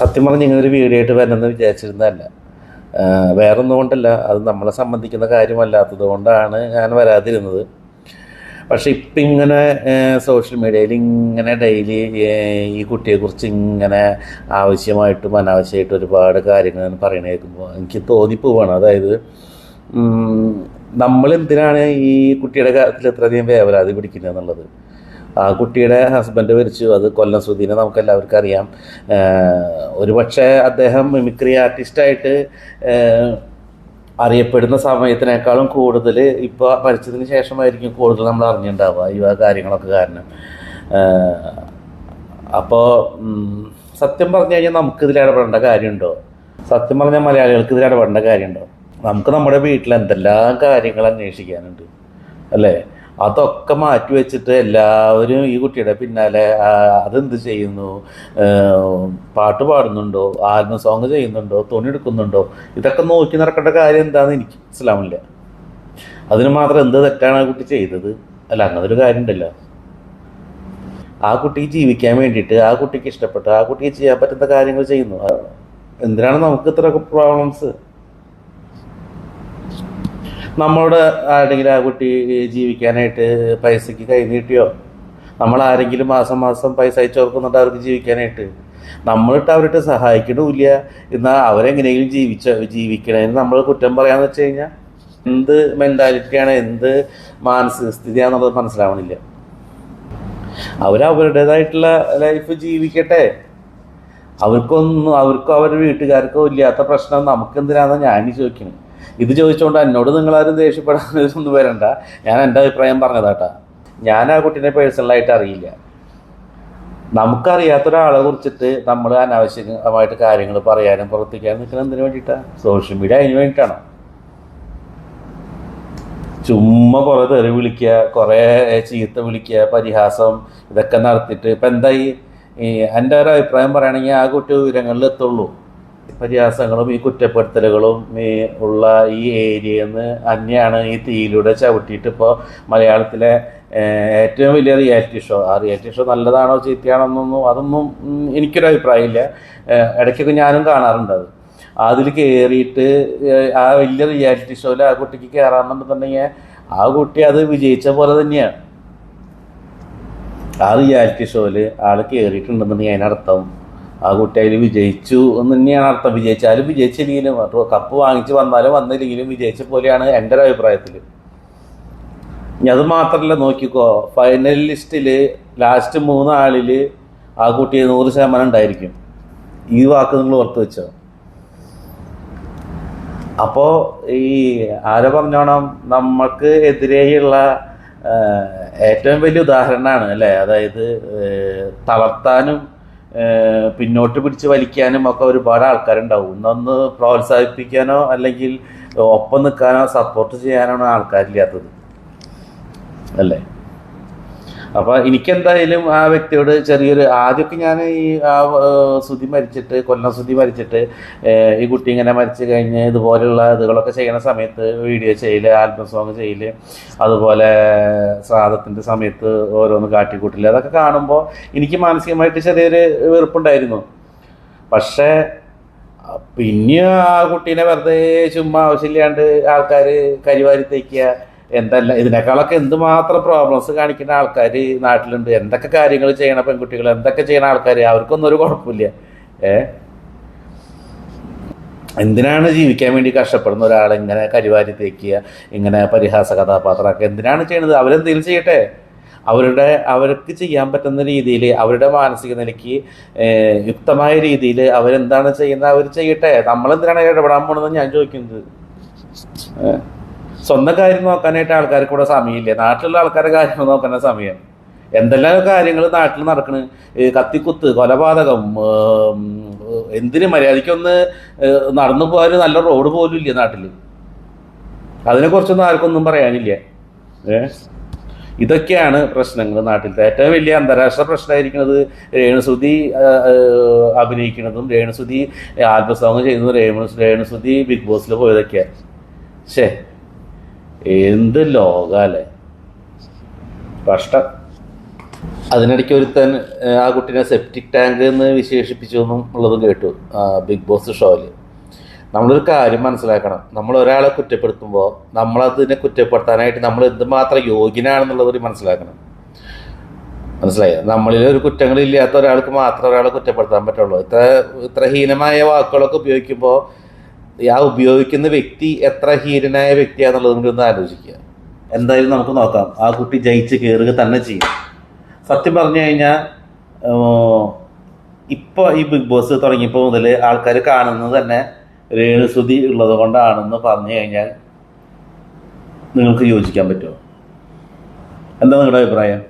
സത്യം പറഞ്ഞ് ഇങ്ങനെ ഒരു വീഡിയോ ആയിട്ട് വരണമെന്ന് വിചാരിച്ചിരുന്നതല്ല. വേറെ വേറൊന്നും കൊണ്ടല്ല. അത് നമ്മളെ സംബന്ധിക്കുന്ന കാര്യമല്ലാത്തത് കൊണ്ടാണ് ഞാൻ വരാതിരുന്നത്. പക്ഷെ ഇപ്പം ഇങ്ങനെ സോഷ്യൽ മീഡിയയിൽ ഇങ്ങനെ ഡെയിലി ഈ കുട്ടിയെക്കുറിച്ച് ഇങ്ങനെ ആവശ്യമായിട്ടും അനാവശ്യമായിട്ടും ഒരുപാട് കാര്യങ്ങൾ പറയണ കേൾക്കുമ്പോൾ എനിക്ക് തോന്നിപ്പോവാണ്. അതായത് നമ്മൾ എന്തിനാണ് ഈ കുട്ടിയുടെ കാര്യത്തിൽ ഇത്രയധികം വേവലാതി പിടിക്കുന്നത് എന്നുള്ളത്? ആ കുട്ടിയുടെ ഹസ്ബൻഡ് മരിച്ചു. അത് കൊല്ലം സുധീനെ നമുക്ക് എല്ലാവർക്കും അറിയാം. ഒരു പക്ഷേ അദ്ദേഹം മിമിക്രി ആർട്ടിസ്റ്റായിട്ട് അറിയപ്പെടുന്ന സമയത്തിനേക്കാളും കൂടുതൽ ഇപ്പോൾ മരിച്ചതിന് ശേഷമായിരിക്കും കൂടുതൽ നമ്മൾ അറിഞ്ഞിട്ടുണ്ടാവുക ഈ കാര്യങ്ങളൊക്കെ കാരണം. അപ്പോൾ സത്യം പറഞ്ഞു കഴിഞ്ഞാൽ നമുക്ക് നമുക്കിതിൽ ഇടപെടേണ്ട കാര്യമുണ്ടോ? സത്യം പറഞ്ഞാൽ മലയാളികൾക്ക് ഇതിൽ ഇടപെടേണ്ട കാര്യമുണ്ടോ? നമുക്ക് നമ്മുടെ വീട്ടിൽ എന്തെല്ലാം കാര്യങ്ങൾ അന്വേഷിക്കാനുണ്ട്? അല്ലേ? അതൊക്കെ മാറ്റി വെച്ചിട്ട് എല്ലാവരും ഈ കുട്ടിയുടെ പിന്നാലെ അതെന്ത് ചെയ്യുന്നു? പാട്ട് പാടുന്നുണ്ടോ? ആൽബം സോങ് ചെയ്യുന്നുണ്ടോ? തുണി എടുക്കുന്നുണ്ടോ? ഇതൊക്കെ നോക്കി നടക്കേണ്ട കാര്യം എന്താണെന്ന് എനിക്ക് മനസ്സിലാവില്ല അതിന് മാത്രം എന്ത് തെറ്റാണ് ആ കുട്ടി ചെയ്തത്? അല്ല അങ്ങനൊരു കാര്യം ഉണ്ടല്ലോ. ആ കുട്ടിക്ക് ജീവിക്കാൻ വേണ്ടിയിട്ട് ആ കുട്ടിക്ക് ഇഷ്ടപ്പെട്ട് ആ കുട്ടിക്ക് ചെയ്യാൻ പറ്റുന്ന കാര്യങ്ങൾ ചെയ്യുന്നു. എന്തിനാണ് നമുക്ക് ഇത്രയൊക്കെ പ്രോബ്ലംസ് നമ്മളോട് ആരെങ്കിലും ആ കുട്ടി ജീവിക്കാനായിട്ട് പൈസയ്ക്ക് കൈ നീട്ടിയോ? നമ്മൾ ആരെങ്കിലും മാസം മാസം പൈസ അയച്ചു കൊടുക്കുന്നുണ്ട് അവർക്ക് ജീവിക്കാനായിട്ട്. നമ്മളിട്ട് അവരിട്ട് സഹായിക്കണമില്ല എന്നാൽ അവരെങ്ങനെയെങ്കിലും ജീവിച്ച ജീവിക്കണേന്ന് നമ്മൾ കുറ്റം പറയാന്ന് വെച്ച് കഴിഞ്ഞാൽ എന്ത് മെന്റാലിറ്റിയാണ് എന്ത് മാനസിക സ്ഥിതിയാണെന്നുള്ളത് മനസ്സിലാവണില്ല. അവരവരുടേതായിട്ടുള്ള ലൈഫ് ജീവിക്കട്ടെ. അവർക്കൊന്നും അവർക്കും അവരുടെ വീട്ടുകാർക്കോ ഇല്ലാത്ത പ്രശ്നം നമുക്ക് എന്തിനാണെന്ന് ഞാൻ ചോദിക്കുന്നത് ഇത് ചോദിച്ചുകൊണ്ട് എന്നോട് നിങ്ങളാരും ദേഷ്യപ്പെടാനൊന്നും വരണ്ട. ഞാൻ എന്റെ അഭിപ്രായം പറഞ്ഞതാട്ടാ. ഞാൻ ആ കുട്ടീനെ പേഴ്സണലായിട്ട് അറിയില്ല. നമുക്കറിയാത്ത ഒരാളെ കുറിച്ചിട്ട് നമ്മൾ അനാവശ്യമായിട്ട് കാര്യങ്ങൾ പറയാനും പ്രവർത്തിക്കാനും നിൽക്കുന്നത് എന്തിനു വേണ്ടിയിട്ടാണ് സോഷ്യൽ മീഡിയ അതിന് വേണ്ടിയിട്ടാണ്? ചുമ്മാ കുറേ തെറി വിളിക്കുക കുറേ ചീത്ത വിളിക്കുക പരിഹാസം ഇതൊക്കെ നടത്തിയിട്ട് ഇപ്പം എന്തായി? എന്റെ ഒരു അഭിപ്രായം പറയുകയാണെങ്കിൽ ആ കുട്ടി ഉയരങ്ങളിൽ എത്തുള്ളൂ. പരിഹാസങ്ങളും ഈ കുറ്റപ്പെടുത്തലുകളും ഈ ഉള്ള ഈ ഏരിയയിൽ നിന്ന് അന്യാണ് ഈ തീയിലൂടെ ചവിട്ടിയിട്ട് ഇപ്പോൾ മലയാളത്തിലെ ഏറ്റവും വലിയ റിയാലിറ്റി ഷോ. ആ റിയാലിറ്റി ഷോ നല്ലതാണോ ചീത്തയാണെന്നൊന്നും അതൊന്നും എനിക്കൊരു അഭിപ്രായമില്ല. ഇടയ്ക്കൊക്കെ ഞാനും കാണാറുണ്ട് അത്. അതിൽ കയറിയിട്ട് ആ വലിയ റിയാലിറ്റി ഷോയിൽ ആ കുട്ടിക്ക് കയറാന്നുണ്ടെന്നുണ്ടെങ്കിൽ ആ കുട്ടി അത് വിജയിച്ച പോലെ തന്നെയാണ് ആ റിയാലിറ്റി ഷോയിൽ ആൾ കയറിയിട്ടുണ്ടെന്നുണ്ടെങ്കിൽ അതിനർത്ഥം ആ കുട്ടി അതിൽ വിജയിച്ചു എന്ന് തന്നെയാണ് അർത്ഥം. വിജയിച്ചാലും വിജയിച്ചില്ലെങ്കിലും കപ്പ് വാങ്ങിച്ച് വന്നാലും വന്നില്ലെങ്കിലും വിജയിച്ച പോലെയാണ് എന്റെ ഒരു അഭിപ്രായത്തിൽ ഇനി അത് മാത്രമല്ല നോക്കിക്കോ ഫൈനൽ ലിസ്റ്റിൽ ലാസ്റ്റ് മൂന്നാളിൽ ആ കുട്ടി നൂറ് ശതമാനം ഉണ്ടായിരിക്കും. ഈ വാക്ക് നിങ്ങൾ ഓർത്ത് വെച്ചോ. അപ്പോൾ ഈ ആരോ പറഞ്ഞോണം? നമ്മൾക്ക് എതിരെയുള്ള ഏറ്റവും വലിയ ഉദാഹരണമാണ് അല്ലേ? അതായത് തളർത്താനും പിന്നോട്ട് പിടിച്ച് വലിക്കാനും ഒക്കെ ഒരുപാട് ആൾക്കാരുണ്ടാവും. ഒന്നൊന്ന് പ്രോത്സാഹിപ്പിക്കാനോ അല്ലെങ്കിൽ ഒപ്പം നിൽക്കാനോ സപ്പോർട്ട് ചെയ്യാനോ ആൾക്കാരില്ലാത്തത്. അല്ലേ? അപ്പൊ എനിക്കെന്തായാലും ആ വ്യക്തിയോട് ചെറിയൊരു ആദ്യമൊക്കെ ഞാൻ ഈ ആ ശ്രുതി മരിച്ചിട്ട് കൊല്ലം ശ്രുതി മരിച്ചിട്ട് ഈ കുട്ടി ഇങ്ങനെ മരിച്ചു കഴിഞ്ഞ് ഇതുപോലെയുള്ള ഇതുകളൊക്കെ ചെയ്യുന്ന സമയത്ത് വീഡിയോ ചെയ്യൽ ആൽബം സോങ് ചെയ്യൽ അതുപോലെ ശ്രാദ്ധത്തിന്റെ സമയത്ത് ഓരോന്ന് കാട്ടിക്കൂട്ടില്ല അതൊക്കെ കാണുമ്പോൾ എനിക്ക് മാനസികമായിട്ട് ചെറിയൊരു വെറുപ്പുണ്ടായിരുന്നു. പക്ഷേ പിന്നെ ആ കുട്ടീനെ വെറുതെ ചുമ്മാ ആവശ്യമില്ലാണ്ട് ആൾക്കാർ കരിവാരി തേക്കുക എന്തല്ല ഇതിനേക്കാളൊക്കെ എന്തുമാത്രം പ്രോബ്ലംസ് കാണിക്കുന്ന ആൾക്കാർ നാട്ടിലുണ്ട്. എന്തൊക്കെ കാര്യങ്ങൾ ചെയ്യണ പെൺകുട്ടികൾ എന്തൊക്കെ ചെയ്യണ ആൾക്കാർ അവർക്കൊന്നും ഒരു കുഴപ്പമില്ല. ഏ? എന്തിനാണ് ജീവിക്കാൻ വേണ്ടി കഷ്ടപ്പെടുന്ന ഒരാൾ ഇങ്ങനെ കരിവാരി തേക്കുക ഇങ്ങനെ പരിഹാസ കഥാപാത്രമൊക്കെ എന്തിനാണ് ചെയ്യണത്? അവരെന്തെങ്കിലും ചെയ്യട്ടെ. അവരുടെ അവർക്ക് ചെയ്യാൻ പറ്റുന്ന രീതിയിൽ അവരുടെ മാനസിക നിലയ്ക്ക് യുക്തമായ രീതിയിൽ അവരെന്താണ് ചെയ്യുന്നത്? അവർ ചെയ്യട്ടെ. നമ്മളെന്തിനാണ് ഇടപെടാൻ പോകണമെന്ന് ഞാൻ ചോദിക്കുന്നത്. സ്വന്തം കാര്യം നോക്കാനായിട്ട് ആൾക്കാർക്ക് ഇവിടെ സമയമില്ല? നാട്ടിലുള്ള ആൾക്കാരുടെ കാര്യങ്ങൾ നോക്കാൻ സമയം. എന്തെല്ലാം കാര്യങ്ങൾ നാട്ടിൽ നടക്കണ്? കത്തിക്കുത്ത് കൊലപാതകം എന്തിന് മര്യാദയ്ക്കൊന്ന് നടന്നു പോകാൻ നല്ല റോഡ് പോലും ഇല്ല നാട്ടിൽ അതിനെക്കുറിച്ചൊന്നും ആർക്കൊന്നും പറയാനില്ല? ഇതൊക്കെയാണ് പ്രശ്നങ്ങൾ നാട്ടിലത്തെ. ഏറ്റവും വലിയ അന്താരാഷ്ട്ര പ്രശ്നമായിരിക്കുന്നത് രേണുസുതി അഭിനയിക്കുന്നതും രേണുസുതി ആത്മസംഗം ചെയ്യുന്നതും രേണു രേണുസുതി ബിഗ് ബോസിൽ പോയതൊക്കെയാണ് ശേ എന്ത് ലോകാലേ കഷ്ടം. അതിനിടയ്ക്ക് ഒരുത്തൻ ആ കുട്ടീനെ സെപ്റ്റിക് ടാങ്ക് എന്ന് വിശേഷിപ്പിച്ചു എന്നും കേട്ടു ബിഗ് ബോസ് ഷോയിൽ. നമ്മളൊരു കാര്യം മനസ്സിലാക്കണം. നമ്മൾ ഒരാളെ കുറ്റപ്പെടുത്തുമ്പോൾ നമ്മളതിനെ കുറ്റപ്പെടുത്താനായിട്ട് നമ്മൾ എന്തുമാത്രം യോഗ്യനാണെന്നുള്ളത് ഒരു മനസ്സിലാക്കണം. മനസ്സിലായോ? നമ്മളിൽ ഒരു കുറ്റങ്ങളില്ലാത്ത ഒരാൾക്ക് മാത്രം ഒരാളെ കുറ്റപ്പെടുത്താൻ പറ്റുള്ളൂ. ഇത്ര ഇത്ര ഹീനമായ വാക്കുകളൊക്കെ ഉപയോഗിക്കുമ്പോൾ ആ ഉപയോഗിക്കുന്ന വ്യക്തി എത്ര ഹീരനായ വ്യക്തിയാണെന്നുള്ളത് ഒന്ന് ആലോചിക്കുക. എന്തായാലും നമുക്ക് നോക്കാം. ആ കുട്ടി ജയിച്ച് കയറുക തന്നെ ചെയ്യും. സത്യം പറഞ്ഞു കഴിഞ്ഞാൽ ഇപ്പോൾ ഈ ബിഗ് ബോസ് തുടങ്ങിയപ്പോൾ മുതൽ ആൾക്കാർ കാണുന്നത് തന്നെ രേണുസുതി ഉള്ളത് കൊണ്ടാണെന്ന് പറഞ്ഞു കഴിഞ്ഞാൽ നിങ്ങൾക്ക് യോജിക്കാൻ പറ്റുമോ? എന്താ നിങ്ങളുടെ അഭിപ്രായം?